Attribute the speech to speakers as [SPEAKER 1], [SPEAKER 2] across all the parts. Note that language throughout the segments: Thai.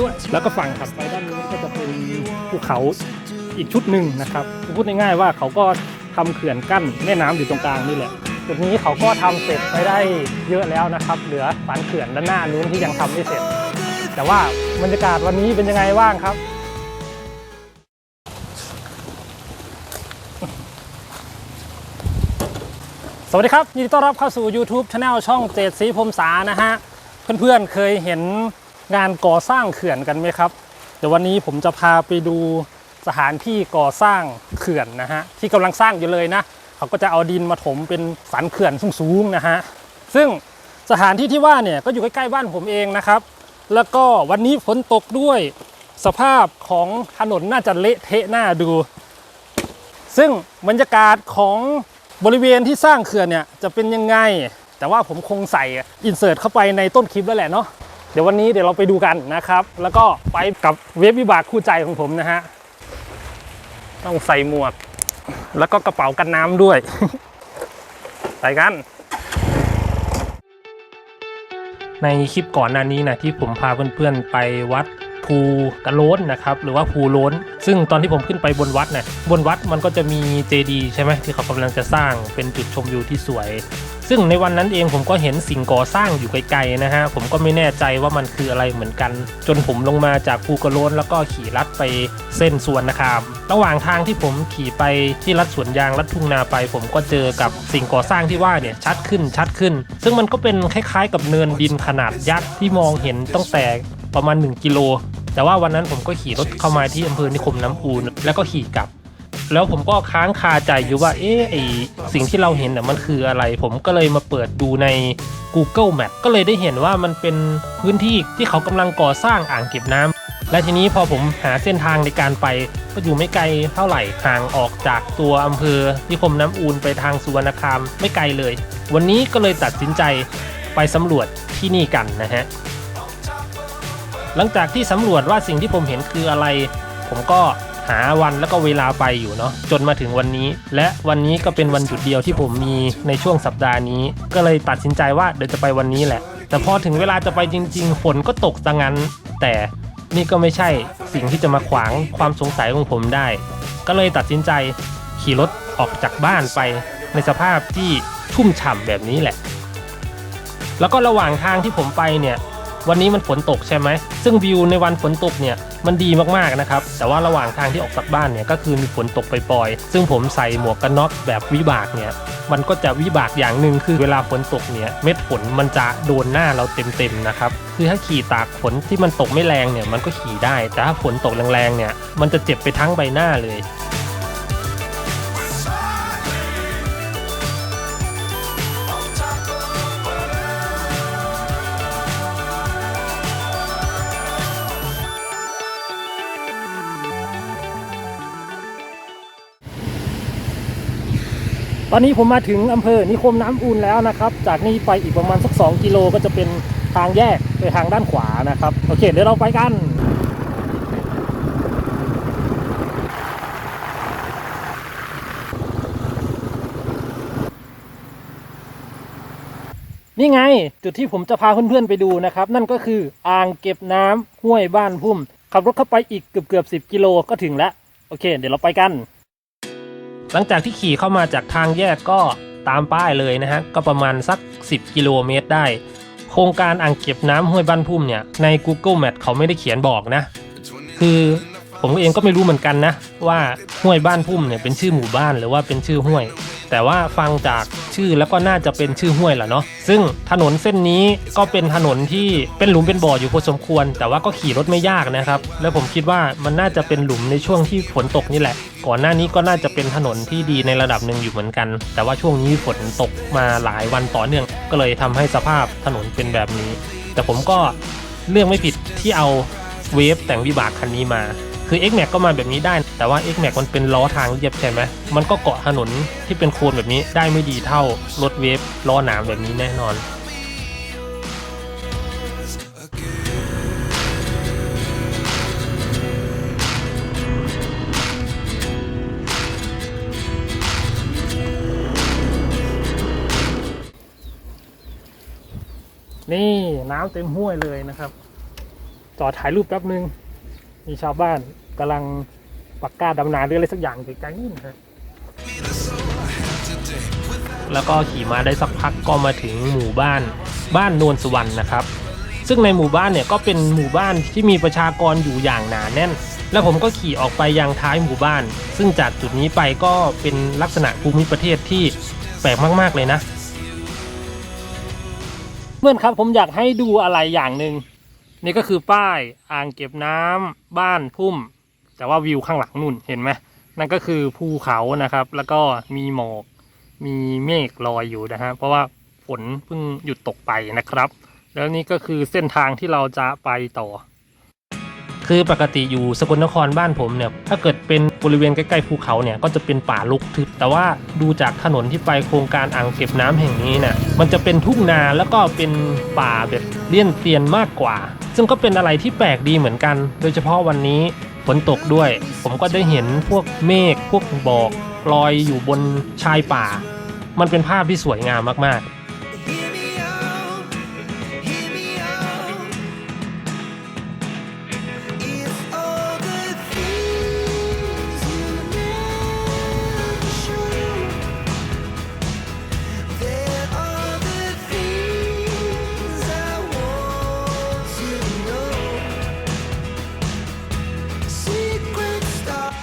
[SPEAKER 1] ด้วย แล้วก็ฝั่งถัดไปด้านนู้นก็จะเป็นภูเขาอีกชุดหนึ่งนะครับพูดง่ายๆว่าเขาก็ทำเขื่อนกั้นแม่น้ำอยู่ตรงกลางนี่แหละจุดนี้เขาก็ทำเสร็จไปได้เยอะแล้วนะครับ เหลือสันเขื่อนด้านหน้านู้นที่ยังทำไม่เสร็จ แต่ว่าบรรยากาศวันนี้เป็นยังไงบ้างครับ สวัสดีครับยินดีต้อนรับเข้าสู่ YouTube Channel ช่องเจดสีพรมสานะฮะเพื่อนๆเคยเห็น งานก่อสร้างเขื่อนกันไหมครับ เดี๋ยววันนี้ผมจะพาไปดูสถานที่ก่อสร้างเขื่อนนะฮะที่กำลังสร้างอยู่เลยนะเขาก็จะเอาดินมาถมเป็นสันเขื่อนสูงๆนะฮะซึ่งสถานที่ที่ว่าเนี่ยก็อยู่ใกล้ๆบ้านผมเองนะครับ แล้วก็วันนี้ฝนตกด้วยสภาพของถนนน่าจะเละเทะหน้าดู ซึ่งบรรยากาศของบริเวณที่สร้างเขื่อนเนี่ยจะเป็นยังไง แต่ว่าผมคงใส่อินเสิร์ตเข้าไปในต้นคลิปแล้วแหละเนาะ ดี๋ยววันนี้เดี๋ยวเราไปดูกันนะครับ แล้วก็ไปกับเว็บวิบากคู่ใจของผมนะฮะ ต้องใส่หมวก แล้วก็กระเป๋ากันน้ำด้วย ไปกันในคลิปก่อนหน้านี้นะที่ผมพาเพื่อนๆไปวัดภูกระโล้นนะครับหรือว่าภูโล้น ซึ่งตอนที่ผมขึ้นไปบนวัดเนี่ยบนวัดมันก็จะมีเจดีย์ใช่ไหมที่เขากำลังจะสร้างเป็นจุดชมวิวที่สวย ซึ่งในวันนั้นเองผมก็เห็นสิ่งก่อสร้างอยู่ไกลๆนะฮะ ผมก็ไม่แน่ใจว่ามันคืออะไรเหมือนกัน จนผมลงมาจากภูกระโลนแล้วก็ขี่ลัดไปเส้นสวนนะครับระหว่างทางที่ผมขี่ไปที่ลัดสวนยางลัดทุ่งนาไป ผมก็เจอกับสิ่งก่อสร้างที่ว่าเนี่ยชัดขึ้นชัดขึ้น ซึ่งมันก็เป็นคล้ายๆ กับเนินดินขนาดยักษ์ที่มองเห็นตั้งแต่ประมาณ 1 กิโลแต่ว่าวันนั้นผมก็ขี่รถเข้ามาที่อำเภอนิคมน้ำอูนแล้วก็ขี่กลับ แล้วผมก็ค้างคาใจอยู่ว่า เอ๊ะไอสิ่งที่เราเห็นน่ะมันคืออะไร ผมก็เลยมาเปิดดูใน Google Map ก็เลยได้เห็นว่ามันเป็นพื้นที่ที่เขากำลังก่อสร้างอ่างเก็บน้ำและทีนี้พอผมหาเส้นทางในการไป ก็อยู่ไม่ไกลเท่าไหร่ห่างออกจากตัวอำเภอนิคมน้ำอูนไปทางสุวรรณคามไม่ไกลเลย วันนี้ก็เลยตัดสินใจไปสำรวจที่นี่กันนะฮะหลังจากที่สำรวจว่าสิ่งที่ผมเห็นคืออะไร ผมก็ หาวันแล้วก็เวลาไปอยู่เนาะจนมาถึงวันนี้ และวันนี้ก็เป็นวันหยุดเดียวที่ผมมีในช่วงสัปดาห์นี้ ก็เลยตัดสินใจว่าเดี๋ยวจะไปวันนี้แหละ แต่พอถึงเวลาจะไปจริง ๆ ฝนก็ตกซะงั้น แต่นี่ก็ไม่ใช่สิ่งที่จะมาขวางความสงสัยของผมได้ ก็เลยตัดสินใจขี่รถออกจากบ้านไปในสภาพที่ชุ่มฉ่ำแบบนี้แหละ แล้วก็ระหว่างทางที่ผมไปเนี่ย วันนี้มันฝนตกใช่ไหม ซึ่งวิวในวันฝนตกเนี่ย มันดีมากๆนะครับ แต่ว่าระหว่างทางที่ออกจากบ้านเนี่ยก็คือมีฝนตกปล่อยๆซึ่งผมใส่หมวกกันน็อกแบบวิบากเนี่ยมันก็จะวิบากอย่างหนึ่งคือเวลาฝนตกเนี่ยเม็ดฝนมันจะโดนหน้าเราเต็มๆนะครับคือถ้าขี่ตากฝนที่มันตกไม่แรงเนี่ยมันก็ขี่ได้ แต่ถ้าฝนตกแรงๆเนี่ยมันจะเจ็บไปทั้งใบหน้าเลย ตอนนี้ผมมาถึงอำเภอนิคมน้ำอูนแล้วนะครับ จากนี้ไปอีกประมาณสัก 2 กิโลก็จะเป็นทางแยกไปทางด้านขวานะครับ โอเค เดี๋ยวเราไปกันนี่ไง จุดที่ผมจะพาเพื่อนๆไปดูนะครับ นั่นก็คืออ่างเก็บน้ำห้วยบ้านพุ่ม ขับรถเข้าไปอีกเกือบเกือบสิกิโลก็ถึงแล้ว โอเค เดี๋ยวเราไปกัน หลังจากที่ขี่เข้ามาจากทางแยกก็ตามป้ายเลยนะฮะ ก็ประมาณสัก 10 กิโลเมตรได้ โครงการอ่างเก็บน้ำห้วยบ้านพุ่มเนี่ย ใน Google Map เขาไม่ได้เขียนบอกนะ คือผมเองก็ไม่รู้เหมือนกันนะ ว่าห้วยบ้านพุ่มเนี่ยเป็นชื่อหมู่บ้านหรือว่าเป็นชื่อห้วย แต่ว่าฟังจากชื่อแล้วก็น่าจะเป็นชื่อห้วยแหละเนาะซึ่งถนนเส้นนี้ก็เป็นถนนที่เป็นหลุมเป็นบ่ออยู่พอสมควร แต่ว่าก็ขี่รถไม่ยากนะครับ แล้วผมคิดว่ามันน่าจะเป็นหลุมในช่วงที่ฝนตกนี่แหละ ก่อนหน้านี้ก็น่าจะเป็นถนนที่ดีในระดับหนึ่งอยู่เหมือนกัน แต่ว่าช่วงนี้ฝนตกมาหลายวันต่อเนื่อง ก็เลยทำให้สภาพถนนเป็นแบบนี้ แต่ผมก็เรื่องไม่ผิดที่เอาเวฟแต่งวิบากคันนี้มา คือ X Max ก็มาแบบนี้ได้ แต่ว่า X Max มันเป็นล้อทางเรียบใช่ไหมมันก็เกาะถนนที่เป็นโคลนแบบนี้ได้ไม่ดีเท่ารถเวฟล้อหนามแบบนี้แน่นอนนี่น้ำเต็มห้วยเลยนะครับ จอดถ่ายรูปแป๊บนึง มีชาวบ้านกำลังปักกล้าดำนาหรืออะไรสักอย่างไกลๆนี่นะครับแล้วก็ขี่มาได้สักพักก็มาถึงหมู่บ้านบ้านนวลสุวรรณนะครับ ซึ่งในหมู่บ้านเนี่ยก็เป็นหมู่บ้านที่มีประชากรอยู่อย่างหนาแน่น แล้วผมก็ขี่ออกไปยังท้ายหมู่บ้าน ซึ่งจากจุดนี้ไปก็เป็นลักษณะภูมิประเทศที่แปลกมาก ๆ เลยนะ เพื่อนครับผมอยากให้ดูอะไรอย่างหนึ่ง นี่ก็คือป้ายอ่างเก็บน้ำบ้านพุ่ม แต่ว่าวิวข้างหลังนู่นเห็นไหมนั่นก็คือภูเขานะครับ แล้วก็มีหมอกมีเมฆลอยอยู่นะฮะเพราะว่าฝนเพิ่งหยุดตกไปนะครับ แล้วนี่ก็คือเส้นทางที่เราจะไปต่อ คือปกติอยู่สกลนครบ้านผมเนี่ยถ้าเกิดเป็นบริเวณใกล้ๆภูเขาเนี่ยก็จะเป็นป่าลุกทึบแต่ว่าดูจากถนนที่ไปโครงการอ่างเก็บน้ำแห่งนี้เนี่ยมันจะเป็นทุ่งนาแล้วก็เป็นป่าแบบเลี่ยนเตียนมากกว่า ซึ่งก็เป็นอะไรที่แปลกดีเหมือนกัน โดยเฉพาะวันนี้ฝนตกด้วย ผมก็ได้เห็นพวกเมฆพวกบอกลอยอยู่บนชายป่า มันเป็นภาพที่สวยงามมากๆ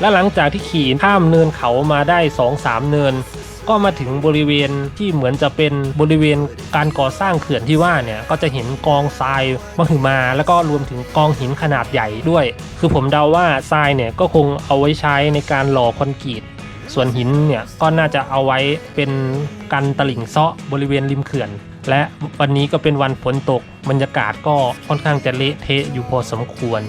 [SPEAKER 1] และหลังจากที่ขี่ข้ามเนินเขามาได้ 2-3 เนิน ก็มาถึงบริเวณที่เหมือนจะเป็นบริเวณการก่อสร้างเขื่อนที่ว่าเนี่ยก็จะเห็นกองทรายมหึมา แล้วก็รวมถึงกองหินขนาดใหญ่ด้วย คือผมเดาว่าทรายเนี่ยก็คงเอาไว้ใช้ในการหล่อคอนกรีตส่วนหินเนี่ยก็น่าจะเอาไว้เป็นกันตลิ่งเซาะบริเวณริมเขื่อน และวันนี้ก็เป็นวันฝนตกบรรยากาศก็ค่อนข้างจะเละเทะอยู่พอสมควร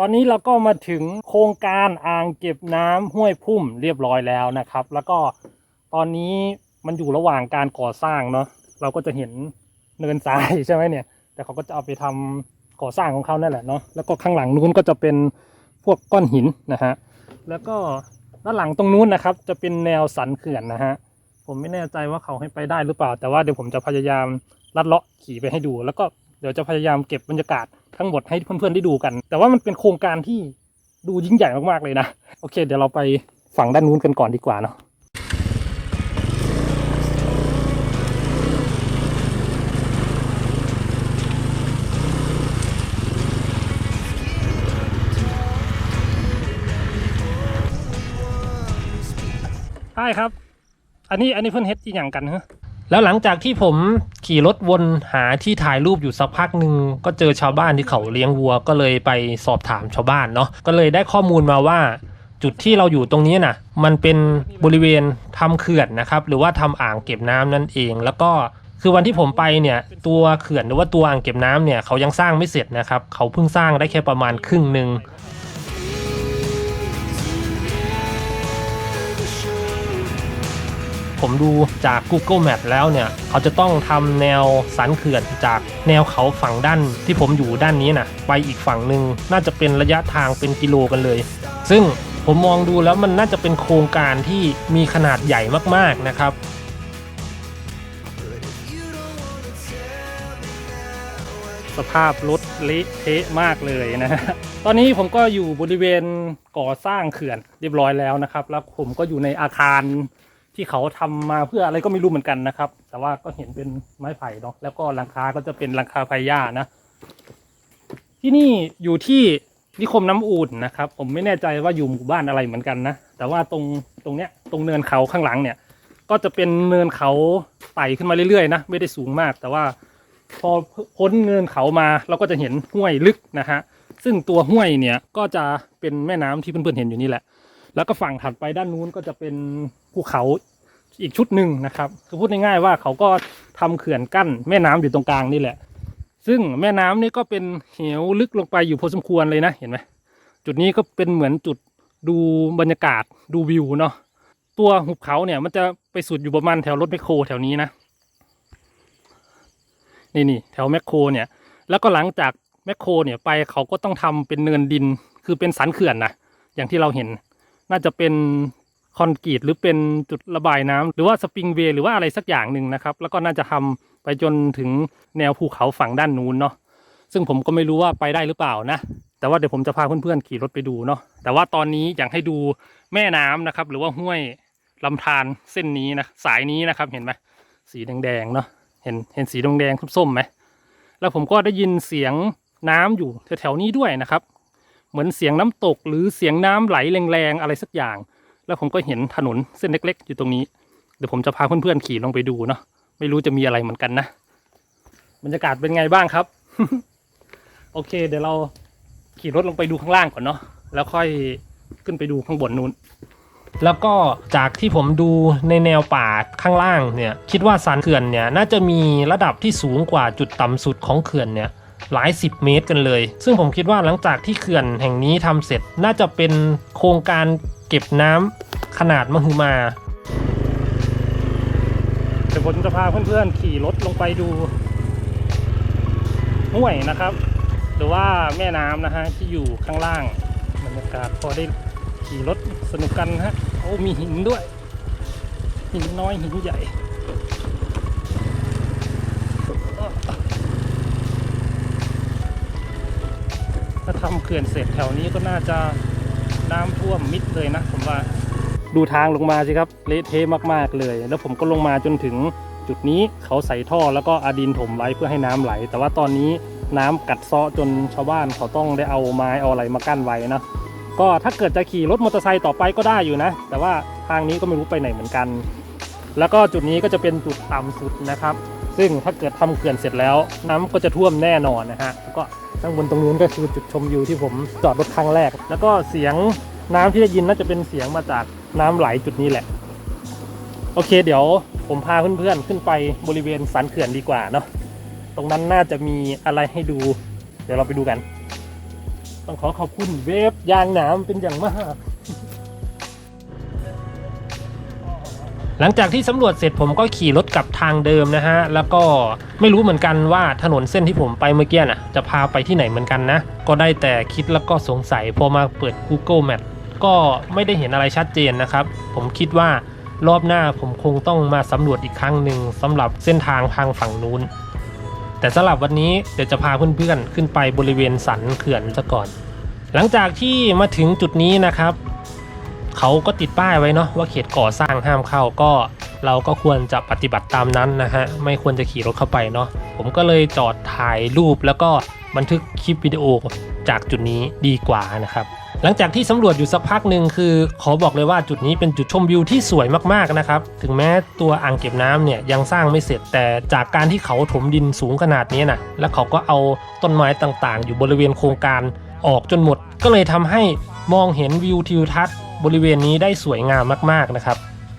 [SPEAKER 1] ตอนนี้เราก็มาถึงโครงการอ่างเก็บน้ำห้วยพุ่มเรียบร้อยแล้วนะครับ แล้วก็ตอนนี้มันอยู่ระหว่างการก่อสร้างเนาะเราก็จะเห็นเนินทรายใช่ไหมเนี่ย แต่เขาก็จะเอาไปทำก่อสร้างของเขานั่นแหละเนาะแล้วก็ข้างหลังนู้นก็จะเป็นพวกก้อนหินนะฮะแล้วก็ด้านหลังตรงนู้นนะครับ จะเป็นแนวสันเขื่อนนะฮะผมไม่แน่ใจว่าเขาให้ไปได้หรือเปล่า แต่ว่าเดี๋ยวผมจะพยายามลัดเลาะขี่ไปให้ดูแล้วก็ เดี๋ยวจะพยายามเก็บบรรยากาศทั้งหมดให้เพื่อนๆได้ดูกัน แต่ว่ามันเป็นโครงการที่ดูยิ่งใหญ่มากๆเลยนะ โอเค เดี๋ยวเราไปฝั่งด้านนู้นกันก่อนดีกว่าเนาะใช่ครับ อันนี้อันนี้เพื่อนเฮ็ดอีหยังกันฮะ แล้วหลังจากที่ผมขี่รถวนหาที่ถ่ายรูปอยู่สักพักหนึ่งก็เจอชาวบ้านที่เขาเลี้ยงวัว ก็เลยไปสอบถามชาวบ้านเนาะก็เลยได้ข้อมูลมาว่า จุดที่เราอยู่ตรงนี้น่ะ มันเป็นบริเวณทำเขื่อนนะครับ หรือว่าทำอ่างเก็บน้ำนั่นเอง แล้วก็คือวันที่ผมไปเนี่ยตัวเขื่อนหรือว่าตัวอ่างเก็บน้ำเนี่ยเขายังสร้างไม่เสร็จนะครับ เขาเพิ่งสร้างได้แค่ประมาณครึ่งหนึ่ง ผมดูจาก Google Map แล้วเนี่ย เขาจะต้องทำแนวสันเขื่อนจากแนวเขาฝั่งด้านที่ผมอยู่ด้านนี้นะไปอีกฝั่งหนึ่งน่าจะเป็นระยะทางเป็นกิโลกันเลย ซึ่งผมมองดูแล้วมันน่าจะเป็นโครงการที่มีขนาดใหญ่มากๆนะครับสภาพรถเละเทะมากเลยนะ ตอนนี้ผมก็อยู่บริเวณก่อสร้างเขื่อนเรียบร้อยแล้วนะครับ แล้วผมก็อยู่ในอาคาร ที่เขาทำมาเพื่ออะไรก็ไม่รู้เหมือนกันนะครับ แต่ว่าก็เห็นเป็นไม้ไผ่เนาะแล้วก็หลังคาก็จะเป็นหลังคาไผ่หญ้านะ ที่นี่อยู่ที่นิคมน้ำอุ่นนะครับ ผมไม่แน่ใจว่าอยู่หมู่บ้านอะไรเหมือนกันนะ แต่ว่าตรงตรงเนี้ยตรงเนินเขาข้างหลังเนี่ย ก็จะเป็นเนินเขาไต่ขึ้นมาเรื่อยๆนะไม่ได้สูงมาก แต่ว่าพอพ้นเนินเขามาเราก็จะเห็นห้วยลึกนะฮะซึ่งตัวห้วยเนี่ยก็จะเป็นแม่น้ำที่เพื่อนๆเห็นอยู่นี่แหละ แล้วก็ฝั่งถัดไปด้านนู้นก็จะเป็นภูเขาอีกชุดหนึ่งนะครับ คือพูดง่ายๆว่าเขาก็ทำเขื่อนกั้นแม่น้ำอยู่ตรงกลางนี่แหละ ซึ่งแม่น้ำนี่ก็เป็นเหวลึกลงไปอยู่พอสมควรเลยนะเห็นไหมจุดนี้ก็เป็นเหมือนจุดดูบรรยากาศดูวิวเนาะตัวหุบเขาเนี่ยมันจะไปสุดอยู่ประมาณแถวรถแมคโครแถวนี้นะนี่นี่แถวแมคโครเนี่ยแล้วก็หลังจากแมคโครเนี่ยไปเขาก็ต้องทำเป็นเนินดินคือเป็นสันเขื่อนนะอย่างที่เราเห็น น่าจะเป็นคอนกรีตหรือเป็นจุดระบายน้ำหรือว่าสปริงเวย์หรือว่าอะไรสักอย่างหนึ่งนะครับ แล้วก็น่าจะทำไปจนถึงแนวภูเขาฝั่งด้านนู้นเนาะซึ่งผมก็ไม่รู้ว่าไปได้หรือเปล่านะ แต่ว่าเดี๋ยวผมจะพาเพื่อนๆขี่รถไปดูเนาะแต่ว่าตอนนี้อยากให้ดูแม่น้ำนะครับ หรือว่าห้วยลำธารเส้นนี้นะสายนี้นะครับเห็นไหมสีแดงๆเนาะเห็นเห็นสีแดงๆส้มๆไหมแล้วผมก็ได้ยินเสียงน้ำอยู่แถวๆนี้ด้วยนะครับ เหมือนเสียงน้ำตก หรือเสียงน้ำไหลแรงๆอะไรสักอย่าง แล้วผมก็เห็นถนนเส้นเล็ก ๆ อยู่ตรงนี้ เดี๋ยวผมจะพาเพื่อนๆขี่ลงไปดูเนาะไม่รู้จะมีอะไรเหมือนกันนะบรรยากาศเป็นไงบ้างครับ โอเค เดี๋ยวเราขี่รถลงไปดูข้างล่างก่อนเนาะแล้วค่อยขึ้นไปดูข้างบนนู้นแล้วก็จากที่ผมดูในแนวป่าข้างล่างเนี่ย คิดว่าสันเขื่อนเนี่ยน่าจะมีระดับที่สูงกว่าจุดต่ำสุดของเขื่อนเนี่ย หลายสิบเมตรกันเลย ซึ่งผมคิดว่าหลังจากที่เขื่อนแห่งนี้ทำเสร็จน่าจะเป็นโครงการเก็บน้ำขนาดมหึมาเดี๋ยวผมจะพาเพื่อนๆ ขี่รถลงไปดูห้วยนะครับ หรือว่าแม่น้ำนะฮะที่อยู่ข้างล่างบรรยากาศพอได้ขี่รถสนุกกันฮะโอ้มีหินด้วย หินน้อยหินใหญ่ ถ้าทำเขื่อนเสร็จแถวนี้ก็น่าจะน้ำท่วมมิดเลยนะผมว่าดูทางลงมาสิครับเละเทะมากๆเลย แล้วผมก็ลงมาจนถึงจุดนี้เขาใส่ท่อแล้วก็อาดินถมไว้เพื่อให้น้ำไหล แต่ว่าตอนนี้น้ำกัดเซาะจนชาวบ้านเขาต้องได้เอาไม้เอาอะไรมากั้นไว้นะก็ถ้าเกิดจะขี่รถมอเตอร์ไซค์ต่อไปก็ได้อยู่นะ แต่ว่าทางนี้ก็ไม่รู้ไปไหนเหมือนกัน แล้วก็จุดนี้ก็จะเป็นจุดต่ำสุดนะครับ ซึ่งถ้าเกิดทำเขื่อนเสร็จแล้ว น้ำก็จะท่วมแน่นอนนะฮะแล้วก็ข้างบนตรงนู้นก็คือจุดชมวิวที่ผมจอดรถครั้งแรก แล้วก็เสียงน้ำที่ได้ยินน่าจะเป็นเสียงมาจากน้ำไหลจุดนี้แหละ โอเค เดี๋ยวผมพาเพื่อนๆขึ้นไปบริเวณสันเขื่อนดีกว่าเนาะตรงนั้นน่าจะมีอะไรให้ดู เดี๋ยวเราไปดูกัน ต้องขอขอบคุณเวฟยางหนามเป็นอย่างมาก หลังจากที่สำรวจเสร็จผมก็ขี่รถกลับทางเดิมนะฮะ แล้วก็ไม่รู้เหมือนกันว่าถนนเส้นที่ผมไปเมื่อกี้น่ะจะพาไปที่ไหนเหมือนกันนะ ก็ได้แต่คิดแล้วก็สงสัยพอมาเปิด Google Map ก็ไม่ได้เห็นอะไรชัดเจนนะครับ ผมคิดว่ารอบหน้าผมคงต้องมาสำรวจอีกครั้งหนึ่งสำหรับเส้นทางทางฝั่งนู้น แต่สำหรับวันนี้เดี๋ยวจะพาเพื่อนๆขึ้นไปบริเวณสันเขื่อนซะก่อน หลังจากที่มาถึงจุดนี้นะครับ เขาก็ติดป้ายไว้เนาะว่าเขตก่อสร้างห้ามเข้าก็ เราก็ควรจะปฏิบัติตามนั้นนะฮะไม่ควรจะขี่รถเข้าไปเนาะผมก็เลยจอดถ่ายรูปแล้วก็บันทึกคลิปวิดีโอจากจุดนี้ดีกว่านะครับหลังจากที่สำรวจอยู่สักพักหนึ่งคือ ขอบอกเลยว่าจุดนี้เป็นจุดชมวิวที่สวยมากๆนะครับ ถึงแม้ตัวอ่างเก็บน้ำเนี่ยยังสร้างไม่เสร็จแต่จากการที่เขาถมดินสูงขนาดนี้นะแล้วเขาก็เอาต้นไม้ต่างๆ อยู่บริเวณโครงการออกจนหมด ก็เลยทำให้มองเห็นวิวทิวทัศน์ บริเวณนี้ได้สวยงามมากๆนะครับ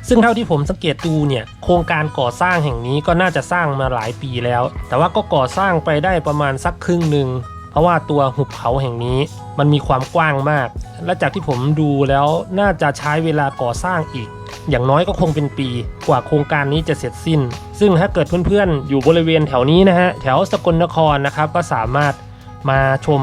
[SPEAKER 1] ซึ่งเท่าที่ผมสังเกตดูเนี่ยโครงการก่อสร้างแห่งนี้ก็น่าจะสร้างมาหลายปีแล้ว แต่ว่าก็ก่อสร้างไปได้ประมาณสักครึ่งหนึ่งเพราะว่าตัวหุบเขาแห่งนี้มันมีความกว้างมาก และจากที่ผมดูแล้วน่าจะใช้เวลาก่อสร้างอีก อย่างน้อยก็คงเป็นปีกว่าโครงการนี้จะเสร็จสิ้น ซึ่งถ้าเกิดเพื่อนๆ อยู่บริเวณแถวนี้นะฮะแถวสกลนครนะครับก็สามารถมาชม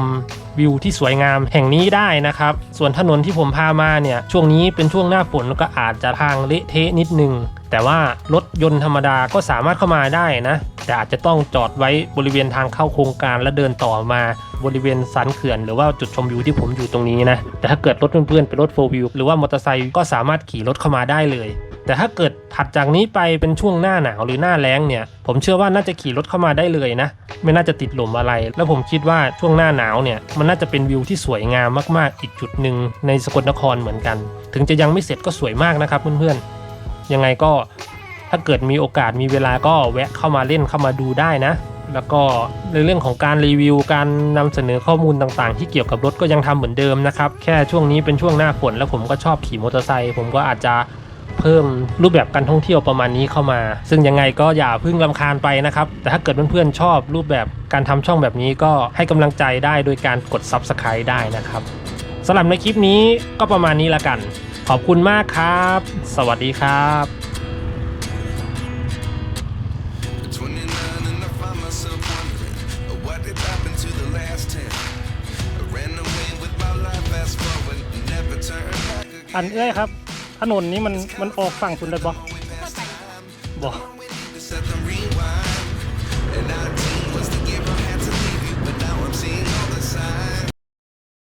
[SPEAKER 1] วิวที่สวยงามแห่งนี้ได้นะครับ ส่วนถนนที่ผมพามาเนี่ยช่วงนี้เป็นช่วงหน้าฝนก็อาจจะทางเละเทะนิดนึง แต่ว่ารถยนต์ธรรมดาก็สามารถเข้ามาได้นะแต่อาจจะต้องจอดไว้บริเวณทางเข้าโครงการและเดินต่อมาบริเวณสันเขื่อนหรือว่าจุดชมวิวที่ผมอยู่ตรงนี้นะแต่ถ้าเกิดรถเพื่อนๆเป็นรถโฟล์วิวหรือว่ามอเตอร์ไซค์ก็สามารถขี่รถเข้ามาได้เลย แต่ถ้าเกิดถัดจากนี้ไปเป็นช่วงหน้าหนาวหรือหน้าแล้งเนี่ย ผมเชื่อว่าน่าจะขี่รถเข้ามาได้เลยนะ ไม่น่าจะติดลมอะไร แล้วผมคิดว่าช่วงหน้าหนาวเนี่ยมันน่าจะเป็นวิวที่สวยงามมากๆ อีกจุดหนึ่งในสกลนครเหมือนกัน ถึงจะยังไม่เสร็จก็สวยมากนะครับเพื่อนๆยังไงก็ถ้าเกิดมีโอกาสมีเวลาก็แวะเข้ามาเล่นเข้ามาดูได้นะ แล้วก็ในเรื่องของการรีวิวการนำเสนอข้อมูลต่างๆ ที่เกี่ยวกับรถก็ยังทำเหมือนเดิมนะครับ แค่ช่วงนี้เป็นช่วงหน้าฝนแล้วผมก็ชอบขี่มอเตอร์ไซค์ผมก็อาจจะ เพิ่มรูปแบบการท่องเที่ยวประมาณนี้เข้ามา ซึ่งยังไงก็อย่าเพิ่งลำคาญไปนะครับ แต่ถ้าเกิดเพื่อนๆชอบรูปแบบการทำช่องแบบนี้ก็ให้กำลังใจได้โดยการกด Subscribe ได้นะครับสำหรับในคลิปนี้ก็ประมาณนี้ละกัน ขอบคุณมากครับ สวัสดีครับ
[SPEAKER 2] At 29 and I find myself wondering uh, what did happen to the last 10. I ran away with my life, fast forward, never turn back
[SPEAKER 1] อันเอ้ยครับ ถนนนี้มันมันออกฝั่งคุณได้บ่บ่